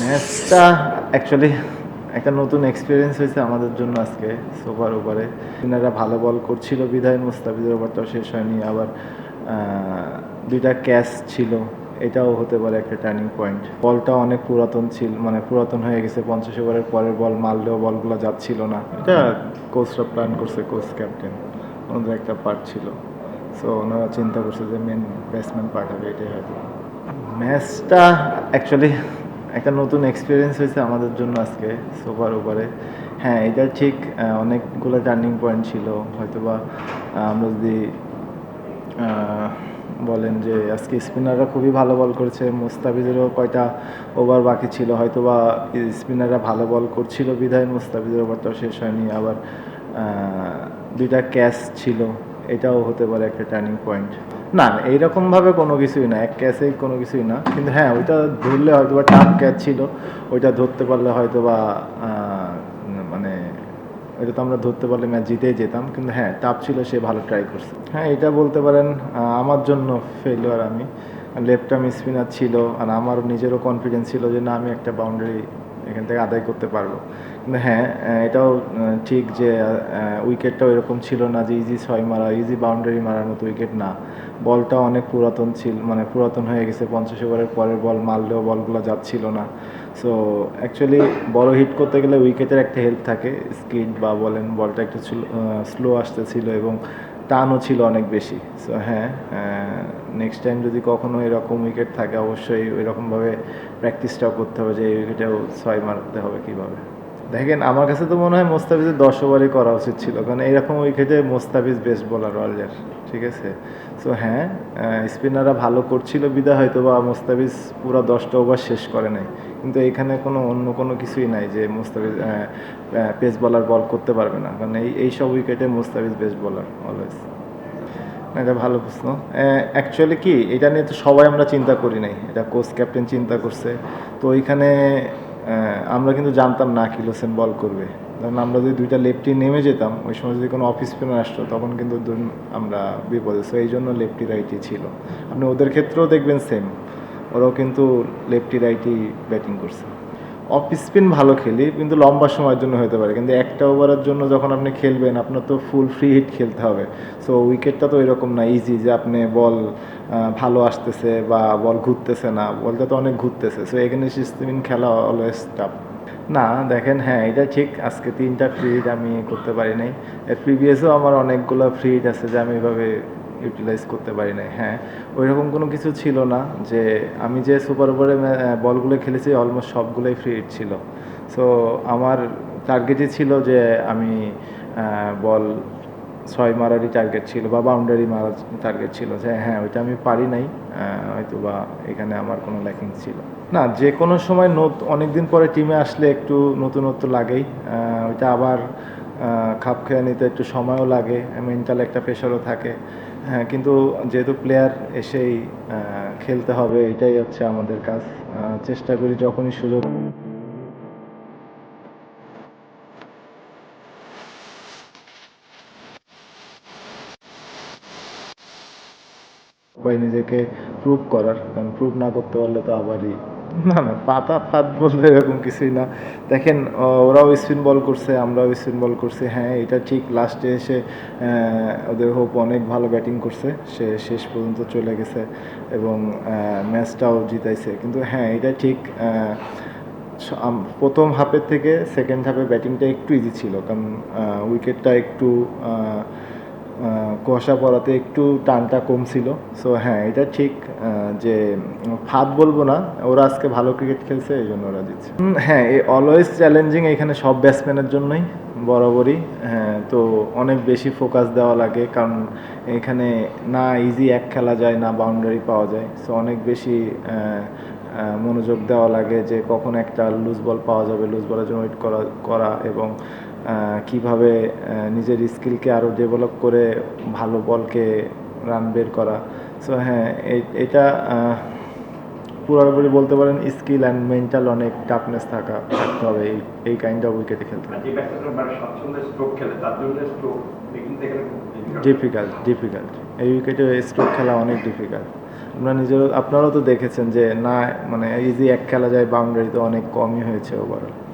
ম্যাচটা অ্যাকচুয়ালি একটা নতুন এক্সপিরিয়েন্স হয়েছে আমাদের জন্য আজকে সোফার ওভারে তিনারা ভালো বল করছিল বিধায়, মুস্তাফিজের ওভারটাও শেষ হয়নি, আবার দুইটা ক্যাচ ছিল, এটাও হতে পারে একটা টার্নিং পয়েন্ট বলটা অনেক পুরাতন ছিল মানে পুরাতন হয়ে গেছে, পঞ্চাশ ওভারের পরের বল মারলেও বলগুলো যাচ্ছিল না। এটা কোচরা প্ল্যান করছে কোচ ক্যাপ্টেন ওনাদের একটা পার্ট ছিল। সো ওনারা চিন্তা করছে যে মেন ব্যাটসম্যান পাঠাবে, এটাই হয়তো। ম্যাচটা অ্যাকচুয়ালি একটা নতুন এক্সপিরিয়েন্স হয়েছে আমাদের জন্য আজকে সোফার ওভারে হ্যাঁ এটা ঠিক অনেকগুলো টার্নিং পয়েন্ট ছিল। হয়তোবা আমরা যদি বলেন যে আজকে স্পিনাররা খুবই ভালো বল করেছে, মুস্তাফিজেরও কয়টা ওভার বাকি ছিল। হয়তোবা স্পিনাররা ভালো বল করছিল বিধায়, মুস্তাফিজের ওভারটাও শেষ হয়নি। আবার দুইটা ক্যাচ ছিল। এটাও হতে পারে একটা টার্নিং পয়েন্ট না না, এইরকমভাবে কোনো কিছুই না এক ক্যাচেই কোনো কিছুই না। কিন্তু হ্যাঁ ওইটা ধরলে হয়তো বা টাফ ক্যাচ ছিল ওইটা ধরতে পারলে হয়তো বা মানে ওইটা তো আমরা ধরতে পারলে ম্যাচ জিতেই যেতাম কিন্তু হ্যাঁ টাফ ছিল সে ভালো ট্রাই করছে। হ্যাঁ এটা বলতে পারেন আমার জন্য ফেলিওর আমি। লেফট আর্ম স্পিনার ছিল আর আমার নিজেরও কনফিডেন্স ছিল যে না আমি একটা বাউন্ডারি এখান থেকে আদায় করতে পারব। কিন্তু হ্যাঁ এটাও ঠিক যে উইকেটটাও এরকম ছিল না যে ইজি ছয় মারা ইজি বাউন্ডারি মারার মতো উইকেট না। বলটা অনেক পুরাতন ছিল মানে পুরাতন হয়ে গেছে, পঞ্চাশ ওভারের পরের বল মারলেও বলগুলো যাচ্ছিল না। সো অ্যাকচুয়ালি বড় হিট করতে গেলে উইকেটের একটা হেল্প থাকে স্কিড বা বলেন, বলটা একটু স্লো আসতেছিল এবং টানও ছিল অনেক বেশি। সো হ্যাঁ নেক্সট টাইম যদি কখনো এরকম উইকেট থাকে, অবশ্যই ওই রকমভাবে প্র্যাকটিসটাও করতে হবে যে, এই উইকেটেও ছয় মারতে হবে কীভাবে। দেখেন, আমার কাছে তো মনে হয় মোস্তাফিজের দশ ওভারই করা উচিত ছিল, কারণ এইরকম উইকেটে মোস্তাফিজ বেস্ট বোলার ওয়ার্ল্ডের ঠিক আছে? সো হ্যাঁ স্পিনাররা ভালো করছিল বিদা হয়তো বা মোস্তাফিজ পুরো দশটা ওভার শেষ করে নাই, কিন্তু এখানে কোনো অন্য কোনো কিছুই নাই যে মোস্তাফিজ পেস বলার বল করতে পারবে না, কারণ এই এই সব উইকেটে মোস্তাফিজ বেস্ট বোলার অলওয়েজ এটা ভালো প্রশ্ন। অ্যাকচুয়ালি কি, এটা নিয়ে তো সবাই আমরা চিন্তা করি নাই, এটা কোচ ক্যাপ্টেন চিন্তা করছে, তো ওইখানে আমরা কিন্তু জানতাম না কিলো হোসেন বল করবে। কারণ আমরা যদি দুইটা লেফটি নেমে যেতাম, ওই সময় যদি কোনো অফিস স্পিনার আসতো, তখন কিন্তু আমরা বিপদে। সো এই জন্য লেফটি রাইটি ছিল। আপনি ওদের ক্ষেত্রেও দেখবেন সেম ওরাও কিন্তু লেফটি রাইটি ব্যাটিং করছে। অফ স্পিন ভালো খেলি, কিন্তু লম্বা সময়ের জন্য হতে পারে। কিন্তু একটা ওভারের জন্য যখন আপনি খেলবেন, আপনার তো ফুল ফ্রি হিট খেলতে হবে। সো উইকেটটা তো এরকম না ইজি যে আপনি বল ভালো আসতেছে বা বল ঘুরতেছে না। বলটা তো অনেক ঘুরতেছে। সো এখানে স্পিন খেলা অলওয়েজ টাফ না, দেখেন হ্যাঁ এটা ঠিক। আজকে তিনটা ফ্রি হিট আমি করতে পারি নাই। এর প্রিভিয়াসও আমার অনেকগুলো ফ্রি হিট আছে যে আমি এভাবে ইউটিলাইজ করতে পারি নাই। হ্যাঁ ওই রকম কোনো কিছু ছিল না যে আমি যে সুপার ওভারে বলগুলো খেলেছি অলমোস্ট সবগুলোই ফ্রি হিট ছিল। সো আমার টার্গেটই ছিল যে আমি বল ছয় মারারই টার্গেট ছিল বা বাউন্ডারি মারার টার্গেট ছিল যে হ্যাঁ ওইটা আমি পারি নাই হয়তো বা এখানে আমার কোনো ল্যাকিং ছিল। না, যে কোনো সময় নত- অনেকদিন পরে টিমে আসলে একটু নতুনত্ব লাগেই ওইটা আবার খাপ খেয়ে নিতে একটু সময়ও লাগে মেন্টাল একটা প্রেশারও থাকে। হ্যাঁ কিন্তু যেহেতু প্লেয়ার এসেই খেলতে হবে, এটাই হচ্ছে আমাদের কাজ। চেষ্টা করি যখনই সুযোগ নিজেকে প্রুভ করার, কারণ প্রুভ না করতে পারলে তো আবারই না না পাতা ফাত বলতে এরকম কিছুই না। দেখেন ওরাও স্পিন বল করছে, আমরাও স্পিন বল করছি। হ্যাঁ এটা ঠিক লাস্টে এসে ওদের হোপ অনেক ভালো ব্যাটিং করছে। সে শেষ পর্যন্ত চলে গেছে এবং ম্যাচটাও জিতাইছে। কিন্তু হ্যাঁ এটা ঠিক প্রথম হাফের থেকে সেকেন্ড হাফে ব্যাটিংটা একটু ইজি ছিল। কারণ উইকেটটা একটু কুয়াশা পড়াতে একটু টানটা কম ছিল। সো হ্যাঁ এটা ঠিক যে ফাঁদ বলব না, ওরা আজকে ভালো ক্রিকেট খেলছে, এই জন্য ওরা জিতছে। হ্যাঁ এই অলওয়েজ চ্যালেঞ্জিং এখানে সব ব্যাটসম্যানের জন্যই, বরাবরই। হ্যাঁ তো অনেক বেশি ফোকাস দেওয়া লাগে, কারণ এখানে না ইজি এক খেলা যায়, না বাউন্ডারি পাওয়া যায়। সো অনেক বেশি মনোযোগ দেওয়া লাগে যে কখন একটা লুজ বল পাওয়া যাবে লুজ বলের জন্য ওয়েট করা করা এবং কীভাবে নিজের স্কিলকে আরও ডেভেলপ করে ভালো বলকে রান বের করা। সো হ্যাঁ এটা পুরোপুরি বলতে পারেন স্কিল অ্যান্ড মেন্টাল অনেক টাফনেস থাকা থাকতে হবে এই এই কাইন্ড অফ উইকেটে খেলতে। ডিফিকাল্ট ডিফিকাল্ট এই উইকেটে স্ট্রোক খেলা অনেক ডিফিকাল্ট আপনারা নিজেরও আপনারাও তো দেখেছেন যে না মানে ইজি এক খেলা যায় বাউন্ডারিতে অনেক কমই হয়েছে ওভারঅল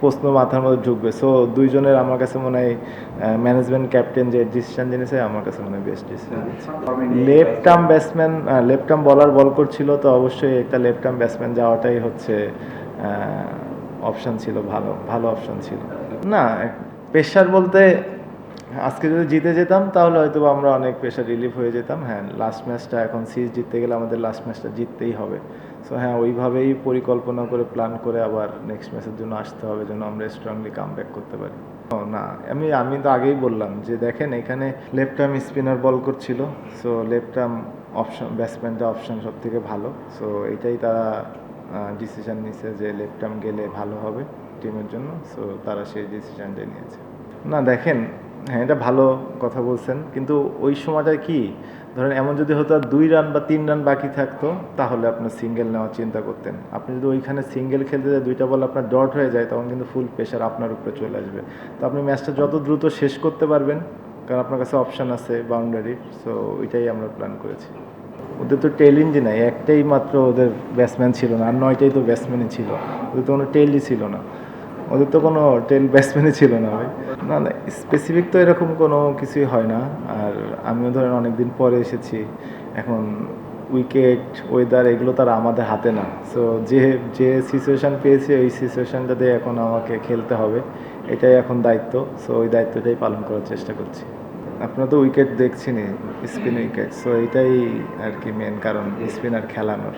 প্রশ্ন মাথার মধ্যে ঢুকবে। সো দুইজনের আমার কাছে মনে হয় ম্যানেজমেন্ট ক্যাপ্টেন যে ডিসিশন জিনিসে আমার কাছে মনে হয় best decision left arm batsman left arm bowler bowl করছিল, তো অবশ্যই একটা লেফট আর্ম ব্যাটসম্যান যাওয়াটাই হচ্ছে অপশন ছিল, ভালো ভালো অপশন ছিল। না পেশার বলতে আজকে যদি জিতে যেতাম, তাহলে হয়তো আমরা অনেক প্রেশার রিলিফ হয়ে যেতাম। হ্যাঁ লাস্ট ম্যাচটা এখন সিরিজ জিততে গেলে আমাদের লাস্ট ম্যাচটা জিততেই হবে। সো হ্যাঁ ওইভাবেই পরিকল্পনা করে প্ল্যান করে আবার নেক্সট ম্যাচের জন্য আসতে হবে যেন আমরা স্ট্রংলি কাম ব্যাক করতে পারি। না, আমি আমি তো আগেই বললাম যে দেখেন, এখানে লেফট আর্ম স্পিনার বল করছিল। সো লেফট আর্ম অপশন ব্যাটসম্যানটা অপশন সব থেকে ভালো। সো এটাই তারা ডিসিশন নিছে যে লেফট আর্ম গেলে ভালো হবে টিমের জন্য। সো তারা সেই ডিসিশনটাই নিয়েছে। না, দেখেন হ্যাঁ এটা ভালো কথা বলছেন। কিন্তু ওই সময়টা কি? ধরেন এমন যদি হতো আর দুই রান বা তিন রান বাকি থাকতো, তাহলে আপনার সিঙ্গেল নেওয়ার চিন্তা করতেন। আপনি যদি ওইখানে সিঙ্গেল খেলতে যায়, দুইটা বল আপনার ডট হয়ে যায়, তখন কিন্তু ফুল প্রেশার আপনার উপরে চলে আসবে। তো আপনি ম্যাচটা যত দ্রুত শেষ করতে পারবেন, কারণ আপনার কাছে অপশান আছে বাউন্ডারি সো ওইটাই আমরা প্ল্যান করেছি। ওদের তো টেল ইঞ্জি নাই, একটাই মাত্র ওদের ব্যাটসম্যান ছিল না, আর নয়টাই তো ব্যাটসম্যানই ছিল। ওদের তো কোনো টেলই ছিল না। ওদের তো কোনো টেন ব্যাটসম্যানই ছিল না ভাই। না না স্পেসিফিক তো এরকম কোনো কিছুই হয় না। আর আমিও ধরেন অনেক দিন পরে এসেছি। এখন উইকেট ওয়েদার এগুলো তার আমাদের হাতে না। সো যে যে সিচুয়েশান পেয়েছি, ওই সিচুয়েশানটাতে এখন আমাকে খেলতে হবে। এটাই এখন দায়িত্ব। সো ওই দায়িত্বটাই পালন করার চেষ্টা করছি। আপনারা তো উইকেট দেখছেনই স্পিন উইকেট সো এটাই আর কি মেন কারণ স্পিনার খেলানোর।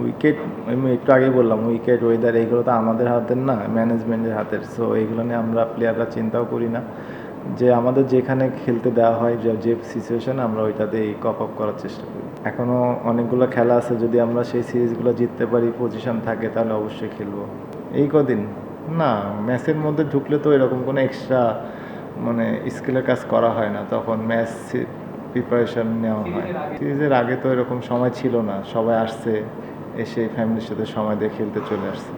উইকেট আমি একটু আগে বললাম উইকেট ওয়েদার এইগুলো তো আমাদের হাতের না ম্যানেজমেন্টের হাতের। সো এইগুলো নিয়ে আমরা প্লেয়াররা চিন্তাও করি না। যে আমাদের যেখানে খেলতে দেওয়া হয়, যে সিচুয়েশন আমরা ওইটাতেই কপ আপ করার চেষ্টা করি। এখনও অনেকগুলো খেলা আছে, যদি আমরা সেই সিরিজগুলো জিততে পারি পজিশন থাকে, তাহলে অবশ্যই খেলব। এই কদিন? না, ম্যাচের মধ্যে ঢুকলে তো এরকম কোনো এক্সট্রা মানে স্কিলের কাজ করা হয় না। তখন ম্যাচ প্রিপারেশন নেওয়া হয়। সিরিজের আগে তো এরকম সময় ছিল না, সবাই আসছে। এসে ফ্যামিলির সাথে সময় দিয়ে খেলতে চলে আসছে।